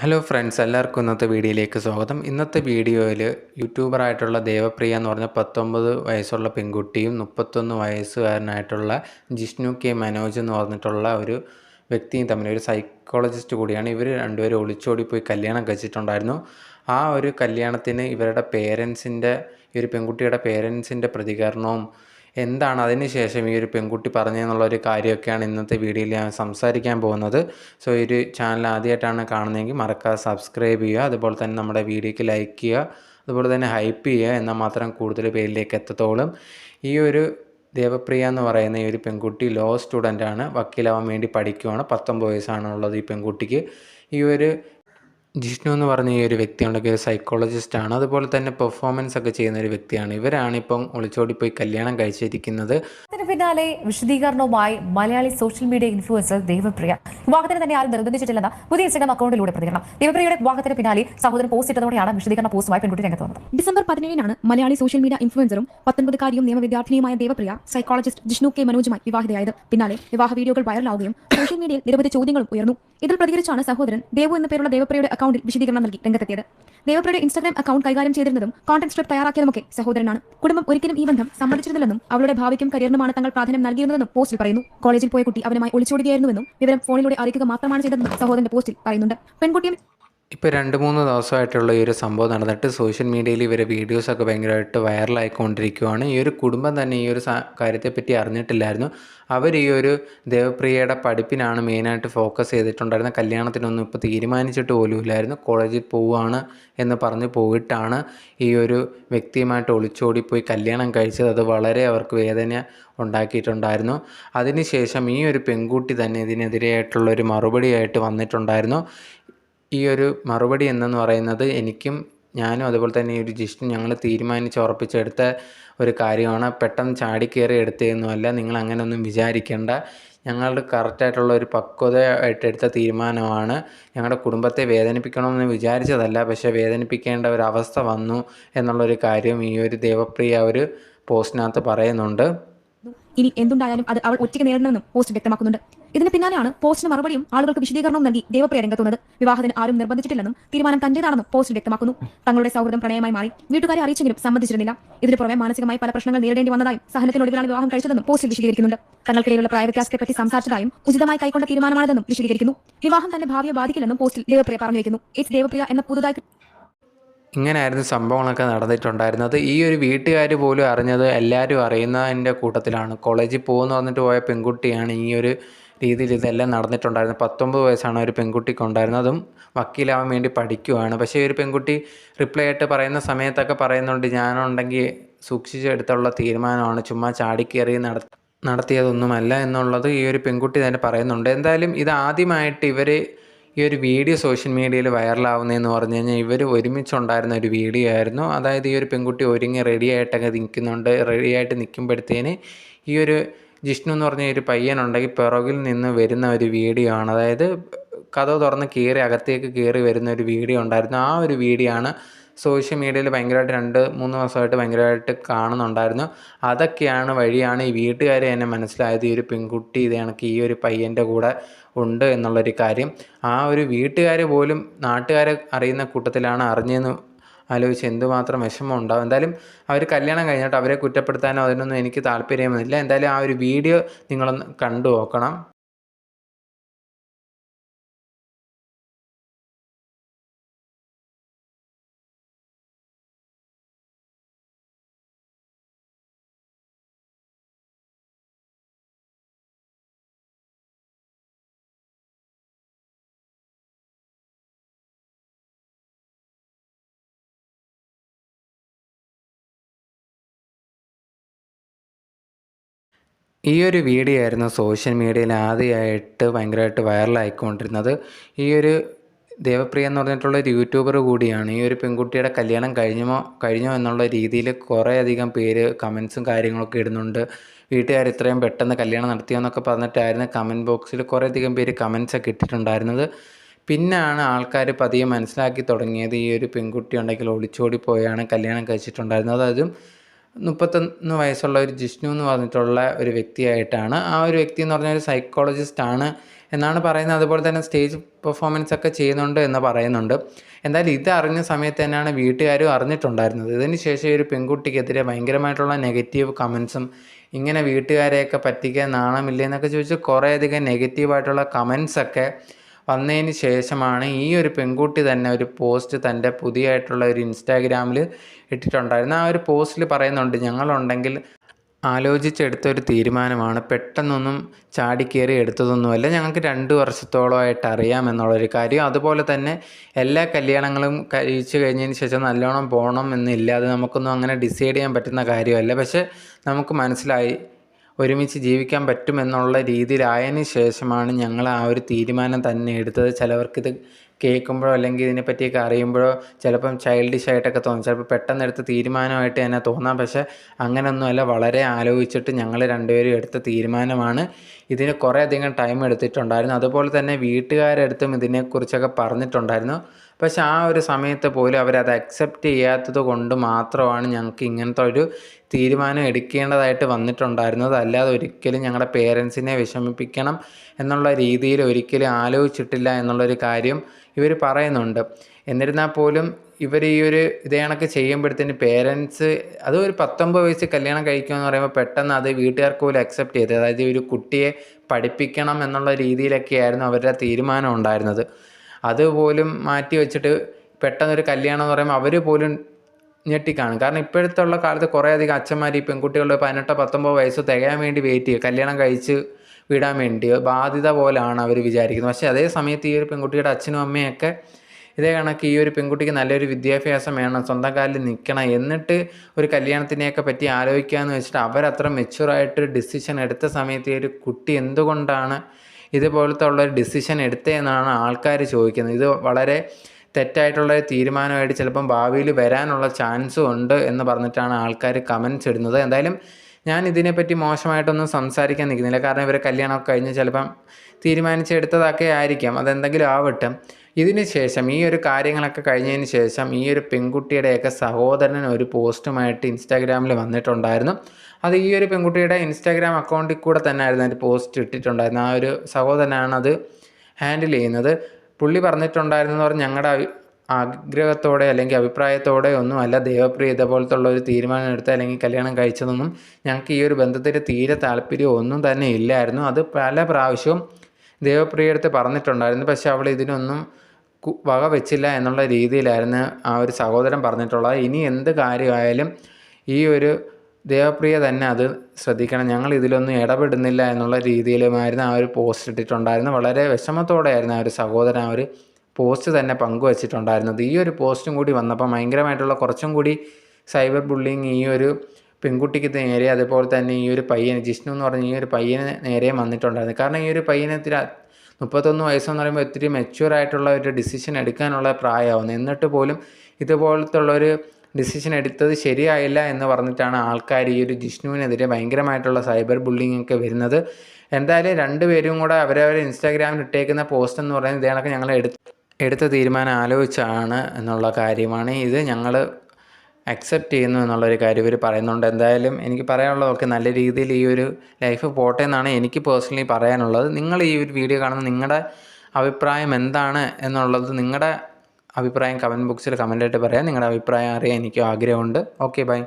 Hello friends എല്ലാവർക്കും ഇന്നത്തെ വീഡിയോയിലേക്ക് സ്വാഗതം. ഇന്നത്തെ വീഡിയോയിൽ യൂട്യൂബറായിട്ടുള്ള ദേവപ്രിയ എന്ന് പറഞ്ഞ പത്തൊമ്പത് വയസ്സുള്ള പെൺകുട്ടിയും മുപ്പത്തൊന്ന് വയസ്സുകാരനായിട്ടുള്ള ജിഷ്ണു കെ മനോജ് എന്ന് പറഞ്ഞിട്ടുള്ള ഒരു വ്യക്തിയും തമ്മിൽ ഒരു സൈക്കോളജിസ്റ്റ് കൂടിയാണ്. ഇവർ രണ്ടുപേരും ഒളിച്ചോടി പോയി കല്യാണം കഴിച്ചിട്ടുണ്ടായിരുന്നു. ആ ഒരു കല്യാണത്തിന് ഇവരുടെ പേരൻസിന്റെ ഈ ഒരു പെൺകുട്ടിയുടെ പേരൻസിന്റെ പ്രതികരണവും എന്താണ് അതിന് ശേഷം ഈ ഒരു പെൺകുട്ടി പറഞ്ഞതെന്നുള്ള ഒരു കാര്യമൊക്കെയാണ് ഇന്നത്തെ വീഡിയോയിൽ ഞാൻ സംസാരിക്കാൻ പോകുന്നത്. സോ ഈ ഒരു ചാനൽ ആദ്യമായിട്ടാണ് കാണുന്നതെങ്കിൽ മറക്കാതെ സബ്സ്ക്രൈബ് ചെയ്യുക. അതുപോലെ തന്നെ നമ്മുടെ വീഡിയോയ്ക്ക് ലൈക്ക് ചെയ്യുക. അതുപോലെ തന്നെ ഹൈപ്പ് ചെയ്യുക. എന്നാൽ മാത്രം കൂടുതൽ പേരിലേക്ക് എത്തത്തോളും. ഈ ഒരു ദേവപ്രിയ എന്ന് പറയുന്ന ഈ ഒരു പെൺകുട്ടി ലോ സ്റ്റുഡന്റാണ് വക്കീലാവാൻ വേണ്ടി പഠിക്കുവാണ്. പത്തൊമ്പത് വയസ്സാണ് ഉള്ളത് ഈ പെൺകുട്ടിക്ക്. ഈ ഒരു ജിഷ്ണു എന്ന് പറഞ്ഞ ഈ ഒരു വ്യക്തിയുണ്ടെങ്കിൽ ഒരു സൈക്കോളജിസ്റ്റാണ് ആണ്. അതുപോലെ തന്നെ പെർഫോമൻസ് ഒക്കെ ചെയ്യുന്ന ഒരു വ്യക്തിയാണ്. ഇവരാണ് ഇപ്പം ഒളിച്ചോടി പോയി കല്യാണം കഴിച്ചിരിക്കുന്നത്. അതിന് പിന്നാലെ വിശദീകരണവുമായി Malayali social media influencer Devapriya. വിവാഹത്തിന് തന്നെ ആരും നിർബന്ധിച്ചിട്ടില്ലെന്ന പുതിയ ഇൻസ്റ്റാഗ്രാം അക്കൗണ്ടിലൂടെ പ്രതികരണം. ദേവപ്രിയയുടെ വിവാഹത്തിന് പിന്നാലെ സഹോദരൻ പോസ്റ്റ് ഇട്ടതോടെയാണ് വിശദീകരണ പോസ്റ്റുമായി പെൺകുട്ടി രംഗത്ത് വന്നത് ഡിസംബർ പതിനേഴിനാണ് മലയാളി സോഷ്യൽ മീഡിയ ഇൻഫ്ലുവൻസറും പത്തൊൻപതുകാരിയും നിയമവിദ്യാർത്ഥിനിയുമായ ദേവപ്രിയ സൈക്കോളജിസ്റ്റ് ജിഷ്ണു കെ മനോജുമായി വിവാഹിതയായത്. പിന്നാലെ വിവാഹ വീഡിയോകൾ വൈറലാവുകയും സോഷ്യൽ മീഡിയയിൽ നിരവധി ചോദ്യങ്ങളും ഉയർന്നു. ഇതിൽ പ്രതികരിച്ചാണ് സഹോദരൻ ദേവു എന്ന പേരുള്ള ദേവപ്രിയയുടെ അക്കൗണ്ടിൽ വിശദീകരണം നൽകി രംഗത്തെത്തിയത്. ദേവപ്രയുടെ ഇൻസ്റ്റാഗ്രാം അക്കൗണ്ട് കൈകാര്യം ചെയ്തിരുന്നതും കോണ്ടന്റ് സ്ക്രിപ്റ്റ് തയ്യാറാക്കിയതുമൊക്കെ സഹോദരനാണ്. കുടുംബം ഒരിക്കലും ഈ ബന്ധം സമ്മതിച്ചിരുന്നില്ലെന്നും അവളുടെ ഭാവിക്കും കരിയറിനുമാണ് തങ്ങൾ പ്രാധാന്യം നൽകിയിരുന്നതെന്നും പോസ്റ്റിൽ പറയുന്നു. കോളേജിൽ പോയ കുട്ടി അവനുമായി ഒളിച്ചോടുകയായിരുന്നുവെന്നും വിവരം ഫോണിലൂടെ അറിയിക്കുക മാത്രമാണ് ചെയ്തതെന്നും സഹോദരന്റെ പോസ്റ്റിൽ പറയുന്നുണ്ട്. പെൺകുട്ടിയും ഇപ്പോൾ രണ്ട് മൂന്ന് ദിവസമായിട്ടുള്ള ഈ ഒരു സംഭവം നടന്നിട്ട് സോഷ്യൽ മീഡിയയിൽ ഇവരെ വീഡിയോസൊക്കെ ഭയങ്കരമായിട്ട് വൈറലായിക്കൊണ്ടിരിക്കുകയാണ് ഈ ഒരു കുടുംബം തന്നെ ഈ ഒരു കാര്യത്തെപ്പറ്റി അറിഞ്ഞിട്ടില്ലായിരുന്നു. അവർ ഈ ഒരു ദേവപ്രിയയുടെ പഠിപ്പിനാണ് മെയിനായിട്ട് ഫോക്കസ് ചെയ്തിട്ടുണ്ടായിരുന്നത്. കല്യാണത്തിനൊന്നും ഇപ്പോൾ തീരുമാനിച്ചിട്ട് പോലുമില്ലായിരുന്നു കോളേജിൽ പോവുകയാണ് എന്ന് പറഞ്ഞ് പോയിട്ടാണ് ഈ ഒരു വ്യക്തിയുമായിട്ട് ഒളിച്ചോടിപ്പോയി കല്യാണം കഴിച്ചത്. അത് വളരെ അവർക്ക് വേദന ഉണ്ടാക്കിയിട്ടുണ്ടായിരുന്നു. അതിനുശേഷം ഈ ഒരു പെൺകുട്ടി തന്നെ ഇതിനെതിരെയായിട്ടുള്ള ഒരു മറുപടിയായിട്ട് വന്നിട്ടുണ്ടായിരുന്നു. ഈ ഒരു മറുപടി എന്നെന്ന് പറയുന്നത് എനിക്കും ഞാനും അതുപോലെ തന്നെ ഈ ഒരു ജിഷ്ണു ഞങ്ങൾ തീരുമാനിച്ച് ഉറപ്പിച്ചെടുത്ത ഒരു കാര്യമാണ്. പെട്ടെന്ന് ചാടിക്കയറി എടുത്തതൊന്നുമല്ല. നിങ്ങൾ അങ്ങനെയൊന്നും വിചാരിക്കേണ്ട. ഞങ്ങളുടെ കറക്റ്റായിട്ടുള്ള ഒരു പക്വതയായിട്ട് എടുത്ത തീരുമാനമാണ്. ഞങ്ങളുടെ കുടുംബത്തെ വേദനിപ്പിക്കണമെന്ന് വിചാരിച്ചതല്ല. പക്ഷേ വേദനിപ്പിക്കേണ്ട ഒരു അവസ്ഥ വന്നു എന്നുള്ളൊരു കാര്യം ഈ ഒരു ദേവപ്രിയ ഒരു പോസ്റ്റിനകത്ത് പറയുന്നുണ്ട്. ഇനി എന്തുണ്ടായാലും അത് അവൾ ഒറ്റയ്ക്ക് നേരിടണമെന്നും പോസ്റ്റ് വ്യക്തമാക്കുന്നുണ്ട്. ഇതിന് പിന്നാലെയാണ് പോസ്റ്റിന് മറുപടിയും ആളുകൾക്ക് വിശദീകരണവും നൽകി ദേവപ്രിയ രംഗത്തുന്നത് വിവാഹത്തിന് ആരും നിർബന്ധിച്ചിട്ടില്ലെന്നും തീരുമാനം തന്റേതാണെന്നും പോസ്റ്റ് വ്യക്തമാക്കുന്നു. തങ്ങളുടെ സൗഹൃദം പ്രണയമായി മാറി. വീട്ടുകാരെ അറിയിച്ചെങ്കിലും സമ്മതിച്ചിരുന്നില്ല. ഇതിന് പുറമെ മാനസികമായി പല പ്രശ്നങ്ങൾ നേരിടേണ്ടി വന്നതായും സഹനത്തിനൊടുവിലാണ് വിവാഹം കഴിച്ചതെന്നും പോസ്റ്റിൽ വിശദീകരിക്കുന്നുണ്ട്. തങ്ങൾക്കിടയിലുള്ള പ്രായ വ്യത്യാസത്തെപ്പറ്റി സംസാരിച്ചതായും ഉചിതമായി കൈക്കൊണ്ട തീരുമാനമാണെന്നും വിശദീകരിക്കുന്നു. വിവാഹം തന്നെ ഭാവിയെ ബാധിക്കില്ലെന്നും പോസ്റ്റിൽ ദേവപ്രിയ പറഞ്ഞു വയ്ക്കുന്നു ഇറ്റ്സ് ദേവപ്രിയ എന്ന പുതുതായി ഇങ്ങനെയായിരുന്നു സംഭവങ്ങളൊക്കെ നടന്നിട്ടുണ്ടായിരുന്നത്. ഈ ഒരു വീട്ടുകാർ പോലും അറിഞ്ഞത് എല്ലാവരും അറിയുന്നതിന്റെ കൂട്ടത്തിലാണ്. കോളേജിൽ പോകുമെന്ന് പറഞ്ഞിട്ട് പോയ പെൺകുട്ടിയാണ് ഈ ഒരു രീതിയിൽ ഇതെല്ലാം നടന്നിട്ടുണ്ടായിരുന്നത്. പത്തൊമ്പത് വയസ്സാണ് ഒരു പെൺകുട്ടിക്ക് ഉണ്ടായിരുന്നത് അതും വക്കീലാവാൻ വേണ്ടി പഠിക്കുവാണ്. പക്ഷേ ഈ ഒരു പെൺകുട്ടി റിപ്ലൈ ആയിട്ട് പറയുന്ന സമയത്തൊക്കെ പറയുന്നുണ്ട് ഞാനുണ്ടെങ്കിൽ സൂക്ഷിച്ചെടുത്തുള്ള തീരുമാനമാണ്. ചുമ്മാ ചാടിക്കേറി നട നടത്തിയതൊന്നുമല്ല എന്നുള്ളത് ഈ ഒരു പെൺകുട്ടി തന്നെ പറയുന്നുണ്ട്. എന്തായാലും ഇത് ആദ്യമായിട്ട് ഇവർ ഈ ഒരു വീഡിയോ സോഷ്യൽ മീഡിയയിൽ വൈറലാവുന്നതെന്ന് പറഞ്ഞു കഴിഞ്ഞാൽ ഇവർ ഒരുമിച്ചുണ്ടായിരുന്ന ഒരു വീഡിയോ ആയിരുന്നു. അതായത് ഈ ഒരു പെൺകുട്ടി ഒരുങ്ങി റെഡി ആയിട്ടൊക്കെ നിൽക്കുന്നുണ്ട്. റെഡി ആയിട്ട് നിൽക്കുമ്പോഴത്തേന് ഈ ഒരു ജിഷ്ണു എന്ന് പറഞ്ഞ ഒരു പയ്യനുണ്ടെങ്കിൽ പിറകിൽ നിന്ന് വരുന്ന ഒരു വീഡിയോ ആണ്. അതായത് കഥ തുറന്ന് കയറി അകത്തേക്ക് കയറി വരുന്ന ഒരു വീഡിയോ ഉണ്ടായിരുന്നു. ആ ഒരു വീഡിയോ ആണ് സോഷ്യൽ മീഡിയയിൽ ഭയങ്കരമായിട്ട് രണ്ട് മൂന്ന് മാസമായിട്ട് ഭയങ്കരമായിട്ട് കാണുന്നുണ്ടായിരുന്നു. അതൊക്കെയാണ് വഴിയാണ് ഈ വീട്ടുകാർ തന്നെ മനസ്സിലായത്. ഈ ഒരു പെൺകുട്ടി ഇത് കണക്ക് ഈ ഒരു പയ്യന്റെ കൂടെ ഉണ്ട് എന്നുള്ളൊരു കാര്യം. ആ ഒരു വീട്ടുകാർ പോലും നാട്ടുകാരെ അറിയുന്ന കൂട്ടത്തിലാണ് അറിഞ്ഞതെന്ന് ആലോചിച്ച് എന്തുമാത്രം വിഷമം ഉണ്ടാവും. എന്തായാലും അവർ കല്യാണം കഴിഞ്ഞിട്ട് അവരെ കുറ്റപ്പെടുത്താനോ അതിനൊന്നും എനിക്ക് താല്പര്യമൊന്നുമില്ല. എന്തായാലും ആ ഒരു വീഡിയോ നിങ്ങളൊന്ന് കണ്ടു നോക്കണം. ഈ ഒരു വീഡിയോ ആയിരുന്നു സോഷ്യൽ മീഡിയയിൽ ആദ്യമായിട്ട് ഭയങ്കരമായിട്ട് വൈറലായിക്കൊണ്ടിരുന്നത്. ഈ ഒരു ദേവപ്രിയ എന്ന് പറഞ്ഞിട്ടുള്ള ഒരു യൂട്യൂബർ കൂടിയാണ്. ഈ ഒരു പെൺകുട്ടിയുടെ കല്യാണം കഴിഞ്ഞോ കഴിഞ്ഞോ എന്നുള്ള രീതിയിൽ കുറേയധികം പേര് കമൻസും കാര്യങ്ങളൊക്കെ ഇടുന്നുണ്ട്. വീട്ടുകാർ ഇത്രയും പെട്ടെന്ന് കല്യാണം നടത്തിയെന്നൊക്കെ പറഞ്ഞിട്ടായിരുന്നു കമന്റ് ബോക്സിൽ കുറേയധികം പേര് കമൻസ് ഒക്കെ ഇട്ടിട്ടുണ്ടായിരുന്നത്. പിന്നാണ് ആൾക്കാർ പതിയെ മനസ്സിലാക്കി തുടങ്ങിയത്. ഈ ഒരു പെൺകുട്ടി ഉണ്ടെങ്കിൽ ഒളിച്ചോടി പോയാണ് കല്യാണം കഴിച്ചിട്ടുണ്ടായിരുന്നത്. അതും മുപ്പത്തൊന്ന് വയസ്സുള്ള ഒരു ജിഷ്ണു എന്ന് പറഞ്ഞിട്ടുള്ള ഒരു വ്യക്തിയായിട്ടാണ്. ആ ഒരു വ്യക്തി എന്ന് പറഞ്ഞാൽ ഒരു സൈക്കോളജിസ്റ്റ് ആണ് എന്നാണ് പറയുന്നത്. അതുപോലെ തന്നെ സ്റ്റേജ് പെർഫോമൻസ് ഒക്കെ ചെയ്യുന്നുണ്ട് എന്ന് പറയുന്നുണ്ട്. എന്തായാലും ഇത് അറിഞ്ഞ സമയത്ത് തന്നെയാണ് വീട്ടുകാരും അറിഞ്ഞിട്ടുണ്ടായിരുന്നത്. ഇതിന് ശേഷം ഈ ഒരു പെൺകുട്ടിക്കെതിരെ ഭയങ്കരമായിട്ടുള്ള നെഗറ്റീവ് കമൻസും ഇങ്ങനെ വീട്ടുകാരെയൊക്കെ പറ്റിക്കാൻ നാണമില്ലേ എന്നൊക്കെ ചോദിച്ച് കുറേയധികം നെഗറ്റീവായിട്ടുള്ള കമൻസൊക്കെ വന്നതിന് ശേഷമാണ് ഈ ഒരു പെൺകുട്ടി തന്നെ ഒരു പോസ്റ്റ് തന്റെ പുതിയതായിട്ടുള്ള ഒരു ഇൻസ്റ്റാഗ്രാമിൽ ഇട്ടിട്ടുണ്ടായിരുന്നു ആ ഒരു പോസ്റ്റിൽ പറയുന്നുണ്ട് ഞങ്ങളുണ്ടെങ്കിൽ ആലോചിച്ചെടുത്ത ഒരു തീരുമാനമാണ്. പെട്ടെന്നൊന്നും ചാടിക്കേറി എടുത്തതൊന്നുമല്ല. ഞങ്ങൾക്ക് രണ്ട് വർഷത്തോളമായിട്ട് അറിയാമെന്നുള്ളൊരു കാര്യം. അതുപോലെ തന്നെ എല്ലാ കല്യാണങ്ങളും കഴിച്ചു കഴിഞ്ഞതിന് ശേഷം നല്ലോണം പോകണം എന്നില്ലാതെ നമുക്കൊന്നും അങ്ങനെ ഡിസൈഡ് ചെയ്യാൻ പറ്റുന്ന കാര്യമല്ല. പക്ഷേ നമുക്ക് മനസ്സിലായി ഒരുമിച്ച് ജീവിക്കാൻ പറ്റുമെന്നുള്ള രീതിയിലായതിന് ശേഷമാണ് ഞങ്ങൾ ആ ഒരു തീരുമാനം തന്നെ എടുത്തത്. ചിലവർക്കിത് കേൾക്കുമ്പോഴോ അല്ലെങ്കിൽ ഇതിനെപ്പറ്റിയൊക്കെ അറിയുമ്പോഴോ ചിലപ്പം ചൈൽഡിഷ് ആയിട്ടൊക്കെ തോന്നും. ചിലപ്പോൾ പെട്ടെന്ന് എടുത്ത തീരുമാനമായിട്ട് തന്നെ തോന്നാം. പക്ഷേ അങ്ങനെയൊന്നുമല്ല. വളരെ ആലോചിച്ചിട്ട് ഞങ്ങൾ രണ്ടുപേരും എടുത്ത തീരുമാനമാണ്. ഇതിന് കുറേ അധികം ടൈം എടുത്തിട്ടുണ്ടായിരുന്നു. അതുപോലെ തന്നെ വീട്ടുകാരടുത്തും ഇതിനെക്കുറിച്ചൊക്കെ പറഞ്ഞിട്ടുണ്ടായിരുന്നു. പക്ഷെ ആ ഒരു സമയത്ത് പോലും അവരത് അക്സെപ്റ്റ് ചെയ്യാത്തത് കൊണ്ട് മാത്രമാണ് ഞങ്ങൾക്ക് ഇങ്ങനത്തെ ഒരു തീരുമാനം എടുക്കേണ്ടതായിട്ട് വന്നിട്ടുണ്ടായിരുന്നത്. അല്ലാതെ ഒരിക്കലും ഞങ്ങളുടെ പേരൻസിനെ വിഷമിപ്പിക്കണം എന്നുള്ള രീതിയിൽ ഒരിക്കലും ആലോചിച്ചിട്ടില്ല എന്നുള്ളൊരു കാര്യം ഇവർ പറയുന്നുണ്ട്. എന്നിരുന്നാൽ പോലും ഇവർ ഈ ഒരു ഇതേ കണക്ക് ചെയ്യുമ്പോഴത്തേന് പേരൻസ് അത് ഒരു പത്തൊമ്പത് വയസ്സ് കല്യാണം കഴിക്കുമെന്ന് പറയുമ്പോൾ പെട്ടെന്ന് അത് വീട്ടുകാർക്ക് പോലും അക്സെപ്റ്റ് ചെയ്ത് അതായത് ഒരു കുട്ടിയെ പഠിപ്പിക്കണം എന്നുള്ള രീതിയിലൊക്കെയായിരുന്നു അവരുടെ തീരുമാനം ഉണ്ടായിരുന്നത്. അതുപോലും മാറ്റി വെച്ചിട്ട് പെട്ടെന്നൊരു കല്യാണം എന്ന് പറയുമ്പോൾ അവർ പോലും ഞെട്ടിക്കാണും. കാരണം ഇപ്പോഴത്തുള്ള കാലത്ത് കുറേയധികം അച്ഛന്മാർ ഈ പെൺകുട്ടികളുടെ പതിനെട്ടോ പത്തൊമ്പത് വയസ്സ് തികയാൻ വേണ്ടി വെയിറ്റ് ചെയ്യുക. കല്യാണം കഴിച്ച് വിടാൻ വേണ്ടി ബാധ്യത പോലാണ് അവർ വിചാരിക്കുന്നത്. പക്ഷേ അതേ സമയത്ത് ഈ ഒരു പെൺകുട്ടിയുടെ അച്ഛനും അമ്മയൊക്കെ ഇതേ കണക്ക് ഈ ഒരു പെൺകുട്ടിക്ക് നല്ലൊരു വിദ്യാഭ്യാസം വേണം സ്വന്തം കാലിൽ നിൽക്കണം എന്നിട്ട് ഒരു കല്യാണത്തിനെയൊക്കെ പറ്റി ആലോചിക്കുക എന്ന് വെച്ചിട്ട് അവരത്ര മെച്യൂറായിട്ട് ഡിസിഷൻ എടുത്ത സമയത്ത് ഈ ഒരു കുട്ടി എന്തുകൊണ്ടാണ് ഇതുപോലത്തെ ഉള്ള ഒരു ഡിസിഷൻ എടുത്തതെന്നാണ് ആൾക്കാർ ചോദിക്കുന്നത്. ഇത് വളരെ തെറ്റായിട്ടുള്ള തീരുമാനമായിട്ട് ചിലപ്പം ഭാവിയിൽ വരാനുള്ള ചാൻസും ഉണ്ട് എന്ന് പറഞ്ഞിട്ടാണ് ആൾക്കാർ കമൻസ് ഇടുന്നത്. എന്തായാലും ഞാൻ ഇതിനെപ്പറ്റി മോശമായിട്ടൊന്നും സംസാരിക്കാൻ നിൽക്കുന്നില്ല. കാരണം ഇവരെ കല്യാണമൊക്കെ കഴിഞ്ഞ് ചിലപ്പം തീരുമാനിച്ചെടുത്തതൊക്കെ ആയിരിക്കാം. അതെന്തെങ്കിലും ആവട്ടെ. ഇതിന് ശേഷം ഈ ഒരു കാര്യങ്ങളൊക്കെ കഴിഞ്ഞതിന് ശേഷം ഈ ഒരു പെൺകുട്ടിയുടെയൊക്കെ സഹോദരൻ ഒരു പോസ്റ്റുമായിട്ട് ഇൻസ്റ്റാഗ്രാമിൽ വന്നിട്ടുണ്ടായിരുന്നു. അത് ഈ ഒരു പെൺകുട്ടിയുടെ ഇൻസ്റ്റാഗ്രാം അക്കൗണ്ടിൽ കൂടെ തന്നെ ആയിരുന്നു അതിന്റെ പോസ്റ്റ് ഇട്ടിട്ടുണ്ടായിരുന്നത്. ആ ഒരു സഹോദരനാണ് അത് ഹാൻഡിൽ ചെയ്യുന്നത്. പുള്ളി പറഞ്ഞിട്ടുണ്ടായിരുന്നെന്ന് പറഞ്ഞാൽ ഞങ്ങളുടെ ആഗ്രഹത്തോടെ അല്ലെങ്കിൽ അഭിപ്രായത്തോടെ ഒന്നും അല്ല ദേവപ്രിയ ഇതേപോലത്തെ ഉള്ള ഒരു തീരുമാനം എടുത്ത് അല്ലെങ്കിൽ കല്യാണം കഴിച്ചതൊന്നും ഞങ്ങൾക്ക് ഈ ഒരു ബന്ധത്തിൽ തീരെ താല്പര്യം ഒന്നും തന്നെ ഇല്ലായിരുന്നു. അത് പല പ്രാവശ്യവും ദേവപ്രിയ അടുത്ത് പറഞ്ഞിട്ടുണ്ടായിരുന്നു. പക്ഷേ അവൾ ഇതിനൊന്നും വക വെച്ചില്ല എന്നുള്ള രീതിയിലായിരുന്നു ആ ഒരു സഹോദരൻ പറഞ്ഞിട്ടുള്ളത്. ഇനി എന്ത് കാര്യമായാലും ഈ ഒരു ദേവപ്രിയ തന്നെ അത് ശ്രദ്ധിക്കണം. ഞങ്ങൾ ഇതിലൊന്നും ഇടപെടുന്നില്ല എന്നുള്ള രീതിയിലുമായിരുന്നു ആ ഒരു പോസ്റ്റ് ഇട്ടിട്ടുണ്ടായിരുന്നു വളരെ വിഷമത്തോടെയായിരുന്നു ആ ഒരു സഹോദരൻ ആ ഒരു പോസ്റ്റ് തന്നെ പങ്കുവച്ചിട്ടുണ്ടായിരുന്നത്. ഈ ഒരു പോസ്റ്റും കൂടി വന്നപ്പോൾ ഭയങ്കരമായിട്ടുള്ള കുറച്ചും കൂടി സൈബർ ബുള്ളിങ് ഈ ഒരു പെൺകുട്ടിക്ക് നേരെ അതുപോലെ തന്നെ ഈ ഒരു പയ്യന് ജിഷ്ണു എന്ന് പറഞ്ഞ ഈ ഒരു പയ്യന് നേരെ വന്നിട്ടുണ്ടായിരുന്നു. കാരണം ഈ ഒരു പയ്യനെ ഇത്തിരി മുപ്പത്തൊന്ന് വയസ്സെന്ന് പറയുമ്പോൾ ഒത്തിരി മെച്യൂർ ആയിട്ടുള്ള ഒരു ഡിസിഷൻ എടുക്കാനുള്ള പ്രായമാവുന്നു. എന്നിട്ട് പോലും ഇതുപോലത്തെ ഉള്ളൊരു ഡിസിഷൻ എടുത്തത് ശരിയായില്ല എന്ന് പറഞ്ഞിട്ടാണ് ആൾക്കാർ ഈ ഒരു ജിഷ്ണുവിനെതിരെ ഭയങ്കരമായിട്ടുള്ള സൈബർ ബുള്ളിങ് ഒക്കെ വരുന്നത്. എന്തായാലും രണ്ടുപേരും കൂടെ അവരവരെ ഇൻസ്റ്റാഗ്രാമിൽ ഇട്ടേക്കുന്ന പോസ്റ്റ് എന്ന് പറയുന്നത് ഇതേണൊക്കെ ഞങ്ങൾ എടുത്ത് എടുത്ത തീരുമാനം ആലോചിച്ചാണ് എന്നുള്ള കാര്യമാണ്. ഇത് ഞങ്ങൾ അക്സെപ്റ്റ് ചെയ്യുന്നു എന്നുള്ളൊരു കാര്യം ഇവർ പറയുന്നുണ്ട്. എന്തായാലും എനിക്ക് പറയാനുള്ളതൊക്കെ നല്ല രീതിയിൽ ഈ ഒരു ലൈഫ് പോട്ടെ എന്നാണ് എനിക്ക് പേഴ്സണലി പറയാനുള്ളത്. നിങ്ങൾ ഈ ഒരു വീഡിയോ കാണുന്ന നിങ്ങളുടെ അഭിപ്രായം എന്താണ് എന്നുള്ളത് നിങ്ങളുടെ അഭിപ്രായം കമന്റ് ബോക്സിൽ കമന്റായിട്ട് പറയാം. നിങ്ങളുടെ അഭിപ്രായം അറിയാൻ എനിക്കും ആഗ്രഹമുണ്ട്. Okay bye